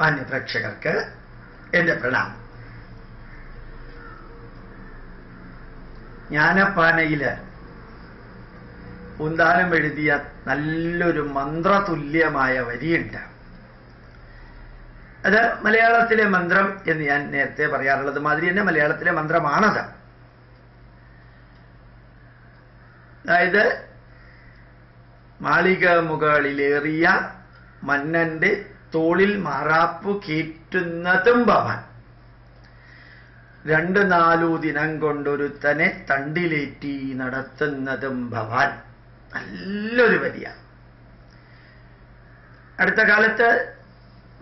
മാന്യപ്രേക്ഷകർക്ക് എന്റെ പ്രണാമം. ജ്ഞാനപ്പാനയിൽ ഉന്താനം എഴുതിയ നല്ലൊരു മന്ത്രതുല്യമായ വരിയുണ്ട്. അത് മലയാളത്തിലെ മന്ത്രം എന്ന് ഞാൻ നേരത്തെ പറയാറുള്ളത് മാതിരി തന്നെ മലയാളത്തിലെ മന്ത്രമാണത്. അതായത് മാളിക മുകളിലേറിയ മന്നന്റെ തോളിൽ മാറാപ്പു കീറ്റുന്നതും ഭവൻ. രണ്ട് നാലു ദിനം കൊണ്ടൊരുത്തനെ തണ്ടിലേറ്റി നടത്തുന്നതും ഭവൻ. നല്ലൊരു വലിയ അടുത്ത കാലത്ത്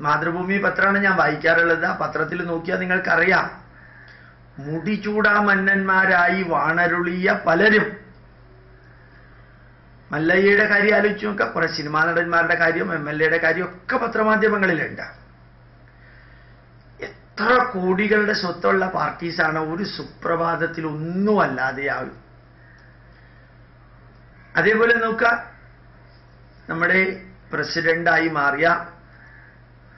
മാതൃഭൂമി പത്രമാണ് ഞാൻ വായിക്കാറുള്ളത്. ആ പത്രത്തിൽ നോക്കിയാൽ നിങ്ങൾക്കറിയാം. മുടിചൂടാ മന്നന്മാരായി വാണരുളിയ പലരും. മല്ലയ്യയുടെ കാര്യം ആലോചിച്ച് നോക്കാം കുറെ സിനിമാ നടന്മാരുടെ കാര്യം എം എൽ എയുടെ കാര്യം ഒക്കെ പത്രമാധ്യമങ്ങളിലുണ്ട്. എത്ര കോടികളുടെ സ്വത്തുള്ള പാർട്ടീസാണ് ഒരു സുപ്രഭാതത്തിൽ ഒന്നും അല്ലാതെയാകും അതേപോലെ നോക്കുക. നമ്മുടെ പ്രസിഡന്റായി മാറിയ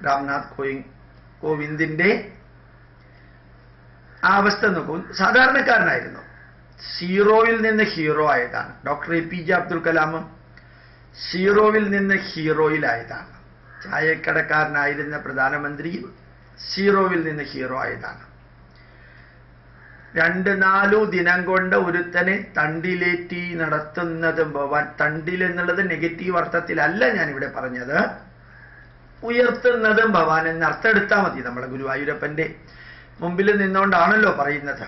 രാംനാഥ് കോവിന്ദ് കോവിന്ദിന്റെ ആ അവസ്ഥ നോക്കും. സാധാരണക്കാരനായിരുന്നു. സീറോയിൽ നിന്ന് ഹീറോ ആയതാണ്. Doctor A P J Abdul കലാമും സീറോയിൽ നിന്ന് ഹീറോയിലായതാണ് ചായക്കടക്കാരനായിരുന്ന പ്രധാനമന്ത്രിയും സീറോയിൽ നിന്ന് ഹീറോ ആയതാണ്. രണ്ട് നാലു ദിനം കൊണ്ട് ഒരുത്തനെ തണ്ടിലേറ്റി നടത്തുന്നത് തണ്ടിൽ എന്നുള്ളത് നെഗറ്റീവ് അർത്ഥത്തിലല്ല ഞാൻ ഇവിടെ പറഞ്ഞത്. ഉയർത്തുന്നതും ഭവാൻ എന്ന് അർത്ഥം എടുത്താൽ മതി നമ്മളെ ഗുരുവായൂരപ്പന്റെ മുമ്പിൽ നിന്നുകൊണ്ടാണല്ലോ പറയുന്നത്.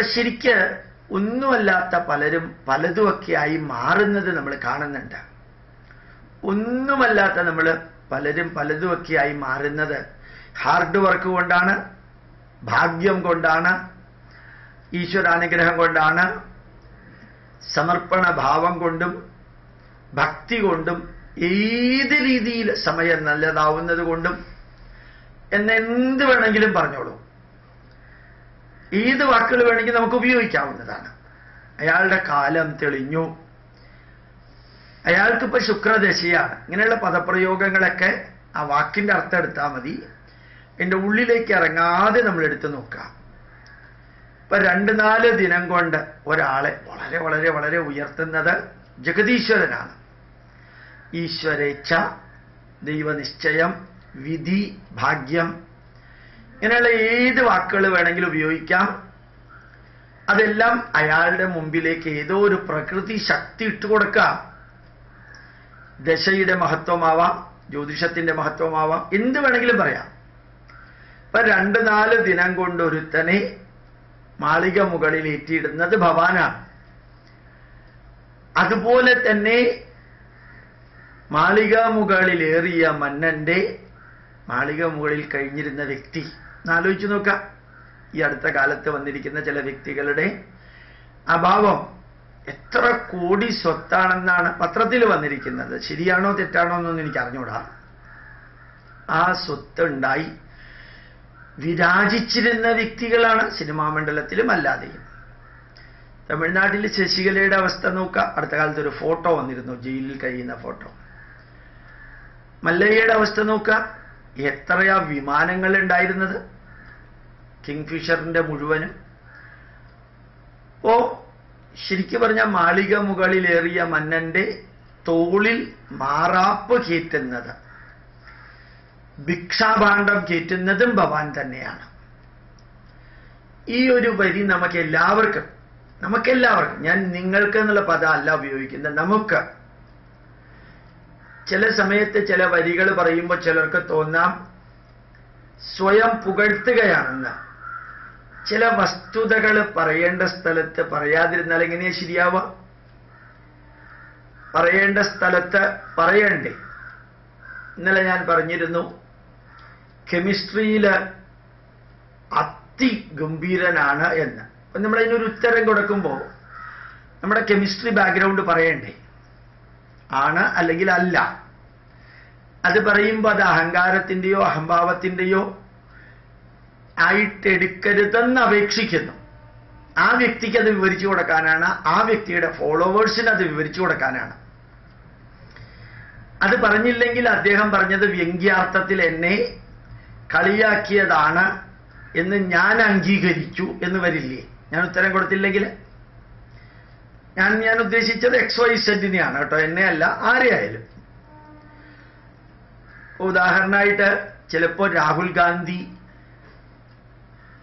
അപ്പൊ ശരിക്ക് ഒന്നുമല്ലാത്ത പലരും പലതുമൊക്കെയായി മാറുന്നത് നമ്മൾ കാണുന്നുണ്ട്. ഒന്നുമല്ലാത്ത നമ്മൾ പലരും പലതുമൊക്കെയായി മാറുന്നത് ഹാർഡ് വർക്ക് കൊണ്ടാണ് ഭാഗ്യം കൊണ്ടാണ് ഈശ്വരാനുഗ്രഹം കൊണ്ടാണ് സമർപ്പണ ഭാവം കൊണ്ടും ഭക്തി കൊണ്ടും ഏത് രീതിയിൽ സമയം നല്ലതാവുന്നത് കൊണ്ടും എന്നെന്ത് വേണമെങ്കിലും പറഞ്ഞോളൂ. ഏത് വാക്കുകൾ വേണമെങ്കിൽ നമുക്ക് ഉപയോഗിക്കാവുന്നതാണ്. അയാളുടെ കാലം തെളിഞ്ഞു. അയാൾക്കിപ്പോ ശുക്രദശയാണ്. ഇങ്ങനെയുള്ള പദപ്രയോഗങ്ങളൊക്കെ ആ വാക്കിന്റെ അർത്ഥം എടുത്താൽ മതി. എന്റെ ഉള്ളിലേക്ക് ഇറങ്ങാതെ നമ്മൾ എടുത്തു നോക്കാം ഇപ്പൊ രണ്ട് നാല് ദിനം കൊണ്ട് ഒരാളെ വളരെ വളരെ വളരെ ഉയർത്തുന്നത് ജഗതീശ്വരനാണ് ഈശ്വരേച്ഛ ദൈവനിശ്ചയം വിധി ഭാഗ്യം ഇങ്ങനെയുള്ള ഏത് വാക്കുകൾ വേണമെങ്കിലും ഉപയോഗിക്കാം. അതെല്ലാം അയാളുടെ മുമ്പിലേക്ക് ഏതോ ഒരു പ്രകൃതി ശക്തി ഇട്ടുകൊടുക്കാം ദശയുടെ മഹത്വമാവാം ജ്യോതിഷത്തിന്റെ മഹത്വമാവാം എന്ത് വേണമെങ്കിലും പറയാം. ഇപ്പൊ രണ്ട് നാല് ദിനം കൊണ്ട് ഒരുത്തനെ മാളിക മുകളിൽ ഏറ്റിയിടുന്നത് ഭവാനാണ്. അതുപോലെ തന്നെ മാളിക മുകളിലേറിയ മന്നന്റെ മാളിക മുകളിൽ കഴിഞ്ഞിരുന്ന വ്യക്തി എന്നാലോചിച്ച് നോക്ക. ഈ അടുത്ത കാലത്ത് വന്നിരിക്കുന്ന ചില വ്യക്തികളുടെ അഭാവം എത്ര കോടി സ്വത്താണെന്നാണ് പത്രത്തിൽ വന്നിരിക്കുന്നത്. ശരിയാണോ തെറ്റാണോ എന്നൊന്നും എനിക്ക് അറിഞ്ഞൂടാ ആ സ്വത്തുണ്ടായി വിരാജിച്ചിരുന്ന വ്യക്തികളാണ് സിനിമാ മണ്ഡലത്തിലും അല്ലാതെയും. തമിഴ്നാട്ടിൽ ശശികലയുടെ അവസ്ഥ നോക്കുക അടുത്ത കാലത്ത് ഒരു ഫോട്ടോ വന്നിരുന്നു. ജയിലിൽ കഴിയുന്ന ഫോട്ടോ. മല്ലയ്യയുടെ അവസ്ഥ നോക്കാം. എത്രയാ വിമാനങ്ങൾ ഉണ്ടായിരുന്നത്? കിങ്ഫിഷറിന്റെ മുഴുവനും. ഓ ശരിക്കു പറഞ്ഞ മാളിക മുകളിലേറിയ മന്നന്റെ തോളിൽ മാറാപ്പ് കയറ്റുന്നത്. ഭിക്ഷാഭാണ്ഡം കയറ്റുന്നതും ഭവാൻ തന്നെയാണ്. ഈ ഒരു വരി നമുക്ക് എല്ലാവർക്കും നമുക്കെല്ലാവർക്കും ഞാൻ നിങ്ങൾക്ക് എന്നുള്ള പദം അല്ല ഉപയോഗിക്കുന്നത് നമുക്ക് ചില സമയത്ത് ചില വരികൾ പറയുമ്പോൾ ചിലർക്ക് തോന്നാം സ്വയം പുകഴ്ത്തുകയാണെന്ന്. ചില വസ്തുതകൾ പറയേണ്ട സ്ഥലത്ത് പറയാതിരുന്നാൽ എങ്ങനെയാ ശരിയാവ പറയേണ്ട സ്ഥലത്ത് പറയണ്ടേ? ഇന്നലെ ഞാൻ പറഞ്ഞിരുന്നു കെമിസ്ട്രിയിൽ അതിഗംഭീരനാണ് എന്ന്. അപ്പൊ നമ്മൾ അതിനൊരു ഉത്തരം കൊടുക്കുമ്പോൾ നമ്മുടെ കെമിസ്ട്രി ബാക്ക്ഗ്രൗണ്ട് പറയണ്ടേ? ആണ് അല്ലെങ്കിൽ അല്ല. അത് പറയുമ്പോൾ അത് അഹങ്കാരത്തിന്റെയോ അഹംഭാവത്തിന്റെയോ ആയിട്ടെടുക്കരുതെന്ന് അപേക്ഷിക്കുന്നു. ആ വ്യക്തിക്ക് അത് വിവരിച്ചു കൊടുക്കാനാണ് ആ വ്യക്തിയുടെ ഫോളോവേഴ്സിന് അത് വിവരിച്ചു കൊടുക്കാനാണ്. അത് പറഞ്ഞില്ലെങ്കിൽ അദ്ദേഹം പറഞ്ഞത് വ്യംഗ്യാർത്ഥത്തിൽ എന്നെ കളിയാക്കിയതാണ് എന്ന് ഞാൻ അംഗീകരിച്ചു എന്ന് വരില്ലേ? ഞാൻ ഉത്തരം കൊടുത്തില്ലെങ്കിൽ ഞാൻ ഞാൻ ഉദ്ദേശിച്ചത് എക്സ് വൈ സെഡിനെയാണ് കേട്ടോ എന്നെ അല്ല ആരെയായാലും. ഉദാഹരണമായിട്ട് ചിലപ്പോൾ രാഹുൽ ഗാന്ധി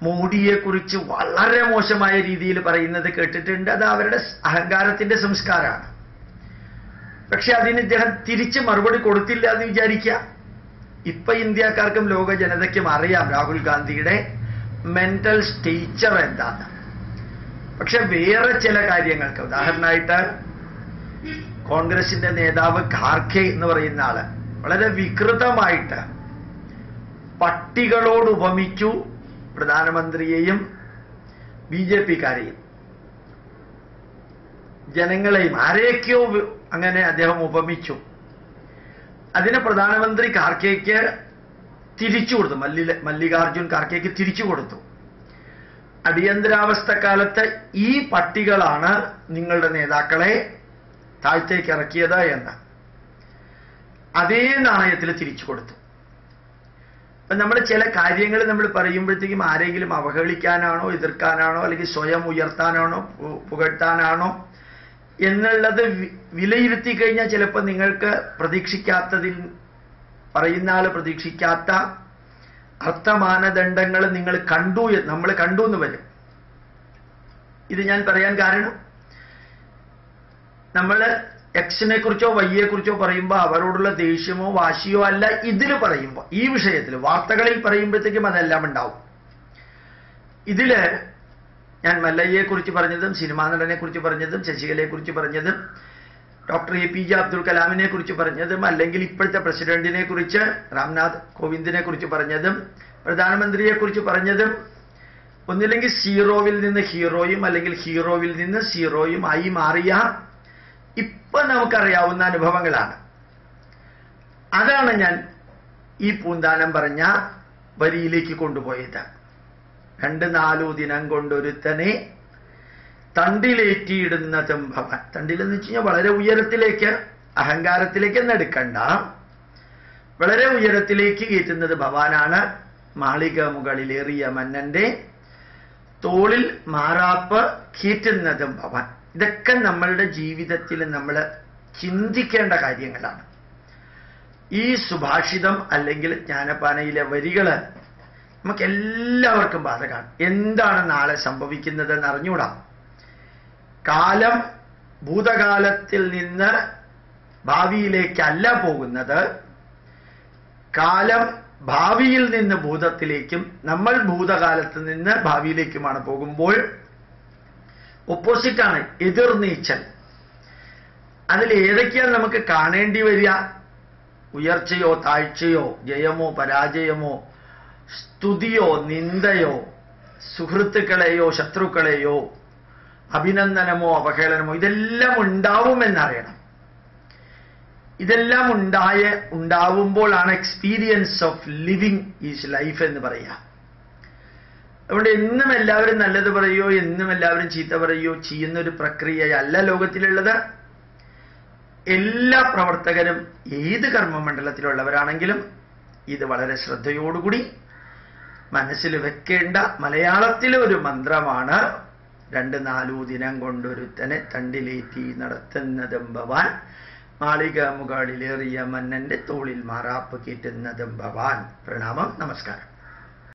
മോഡിയെ കുറിച്ച് വളരെ മോശമായ രീതിയിൽ പറയുന്നത് കേട്ടിട്ടുണ്ട് അത് അവരുടെ അഹങ്കാരത്തിന്റെ സംസ്കാരമാണ്. പക്ഷെ അതിന് ഇദ്ദേഹം തിരിച്ച് മറുപടി കൊടുത്തില്ല എന്ന് വിചാരിക്കുക. ഇപ്പൊ ഇന്ത്യക്കാർക്കും ലോക ജനതയ്ക്കും അറിയാം രാഹുൽ ഗാന്ധിയുടെ മെന്റൽ സ്റ്റേച്ചർ എന്താണ് പക്ഷെ വേറെ ചില കാര്യങ്ങൾക്ക്. ഉദാഹരണമായിട്ട് കോൺഗ്രസിന്റെ നേതാവ് ഖാർഖെ എന്ന് പറയുന്ന ആൾ വളരെ വികൃതമായിട്ട് പട്ടികളോട് ഉപമിച്ചു പ്രധാനമന്ത്രിയെയും ബി ജെ പിക്കാരെയും. ജനങ്ങളെയും ആരെയൊക്കെയോ അങ്ങനെ അദ്ദേഹം ഉപമിച്ചു. അതിന് പ്രധാനമന്ത്രി ഖാർഖേക്ക് തിരിച്ചു കൊടുത്തു. മല്ലി മല്ലികാർജുൻ ഖാർഖേക്ക് തിരിച്ചു കൊടുത്തു. അടിയന്തരാവസ്ഥ കാലത്ത് ഈ പട്ടികളാണ് നിങ്ങളുടെ നേതാക്കളെ താഴ്ത്തേക്ക് ഇറക്കിയത് എന്ന്. അതേ നാണയത്തിൽ തിരിച്ചു കൊടുത്തു. അപ്പൊ നമ്മൾ ചില കാര്യങ്ങൾ നമ്മൾ പറയുമ്പോഴത്തേക്കും ആരെങ്കിലും അവഹേളിക്കാനാണോ എതിർക്കാനാണോ അല്ലെങ്കിൽ സ്വയം ഉയർത്താനാണോ പുകഴ്ത്താനാണോ എന്നുള്ളത് വിലയിരുത്തി കഴിഞ്ഞാൽ ചിലപ്പോൾ നിങ്ങൾക്ക് പ്രതീക്ഷിക്കാത്തതിൽ പറയുന്ന ആൾ പ്രതീക്ഷിക്കാത്ത അർത്ഥമാനദണ്ഡങ്ങൾ നിങ്ങൾ കണ്ടു നമ്മൾ കണ്ടു എന്ന് വരും. ഇത് ഞാൻ പറയാൻ കാരണം നമ്മൾ എക്സിനെ കുറിച്ചോ വൈയെ കുറിച്ചോ പറയുമ്പോൾ അവരോടുള്ള ദേഷ്യമോ വാശിയോ അല്ല ഇതിൽ പറയുമ്പോൾ ഈ വിഷയത്തിൽ വാർത്തകളിൽ പറയുമ്പോഴത്തേക്കും അതെല്ലാം ഉണ്ടാവും. ഇതിൽ ഞാൻ മല്ലയ്യെ കുറിച്ച് പറഞ്ഞതും സിനിമാ നടനെ കുറിച്ച് പറഞ്ഞതും ശശികലയെ കുറിച്ച് പറഞ്ഞതും doctor A P J Abdul കലാമിനെ കുറിച്ച് പറഞ്ഞതും അല്ലെങ്കിൽ ഇപ്പോഴത്തെ പ്രസിഡന്റിനെ കുറിച്ച് രാംനാഥ് കോവിന്ദിനെ കുറിച്ച് പറഞ്ഞതും പ്രധാനമന്ത്രിയെ കുറിച്ച് പറഞ്ഞതും ഒന്നില്ലെങ്കിൽ സീറോവിൽ നിന്ന് ഹീറോയും അല്ലെങ്കിൽ ഹീറോവിൽ നിന്ന് സീറോയും ആയി മാറിയ ഇപ്പൊ നമുക്കറിയാവുന്ന അനുഭവങ്ങളാണ്. അതാണ് ഞാൻ ഈ പൂന്താനം പറഞ്ഞ വരിയിലേക്ക് കൊണ്ടുപോയത്. രണ്ട് നാലു ദിനം കൊണ്ടൊരുത്തനെ തണ്ടിലേറ്റിയിടുന്നതും ഭവൻ തണ്ടിലെന്ന് വെച്ച് കഴിഞ്ഞാൽ വളരെ ഉയരത്തിലേക്ക് അഹങ്കാരത്തിലേക്ക് എന്ന് എടുക്കണ്ട. വളരെ ഉയരത്തിലേക്ക് കയറ്റുന്നത് ഭവാനാണ്. മാളിക മുകളിലേറിയ മന്നന്റെ തോളിൽ മാറാപ്പ് കീറ്റുന്നതും ഭവൻ. ഇതൊക്കെ നമ്മളുടെ ജീവിതത്തിൽ നമ്മൾ ചിന്തിക്കേണ്ട കാര്യങ്ങളാണ്. ഈ സുഭാഷിതം അല്ലെങ്കിൽ ജ്ഞാനപാനയിലെ വരികൾ നമുക്ക് എല്ലാവർക്കും ബാധകമാണ്. എന്താണ് നാളെ സംഭവിക്കുന്നതെന്ന് അറിഞ്ഞൂടാ കാലം ഭൂതകാലത്തിൽ നിന്ന് ഭാവിയിലേക്കല്ല പോകുന്നത്. കാലം ഭാവിയിൽ നിന്ന് ഭൂതത്തിലേക്കും നമ്മൾ ഭൂതകാലത്ത് നിന്ന് ഭാവിയിലേക്കുമാണ് പോകുമ്പോൾ ഒപ്പോസിറ്റാണ് എതിർനീച്ചൽ അതിൽ ഏതൊക്കെയാണ് നമുക്ക് കാണേണ്ടി വരിക? ഉയർച്ചയോ താഴ്ചയോ ജയമോ പരാജയമോ സ്തുതിയോ നിന്ദയോ സുഹൃത്തുക്കളെയോ ശത്രുക്കളെയോ അഭിനന്ദനമോ അവഹേളനമോ ഇതെല്ലാം ഉണ്ടാവുമെന്നറിയണം. ഇതെല്ലാം ഉണ്ടായ ഉണ്ടാവുമ്പോഴാണ് experience of living is life എന്ന് പറയുക. അതുകൊണ്ട് എന്നും എല്ലാവരും നല്ലത് പറയുകയോ എന്നും എല്ലാവരും ചീത്ത പറയുകയോ ചെയ്യുന്നൊരു പ്രക്രിയയല്ല ലോകത്തിലുള്ളത്. എല്ലാ പ്രവർത്തകരും ഏത് കർമ്മമണ്ഡലത്തിലുള്ളവരാണെങ്കിലും ഇത് വളരെ ശ്രദ്ധയോടുകൂടി മനസ്സിൽ വെക്കേണ്ട മലയാളത്തിലെ ഒരു മന്ത്രമാണ് രണ്ട് നാലു ദിനം കൊണ്ടൊരുത്തനെ തണ്ടിലേറ്റി നടത്തുന്നതും ഭവാൻ. മാളിക മുകളിലേറിയ മന്നന്റെ തോളിൽ മാറാപ്പ് കിട്ടുന്നതും ഭവാൻ. പ്രണാമം നമസ്കാരം.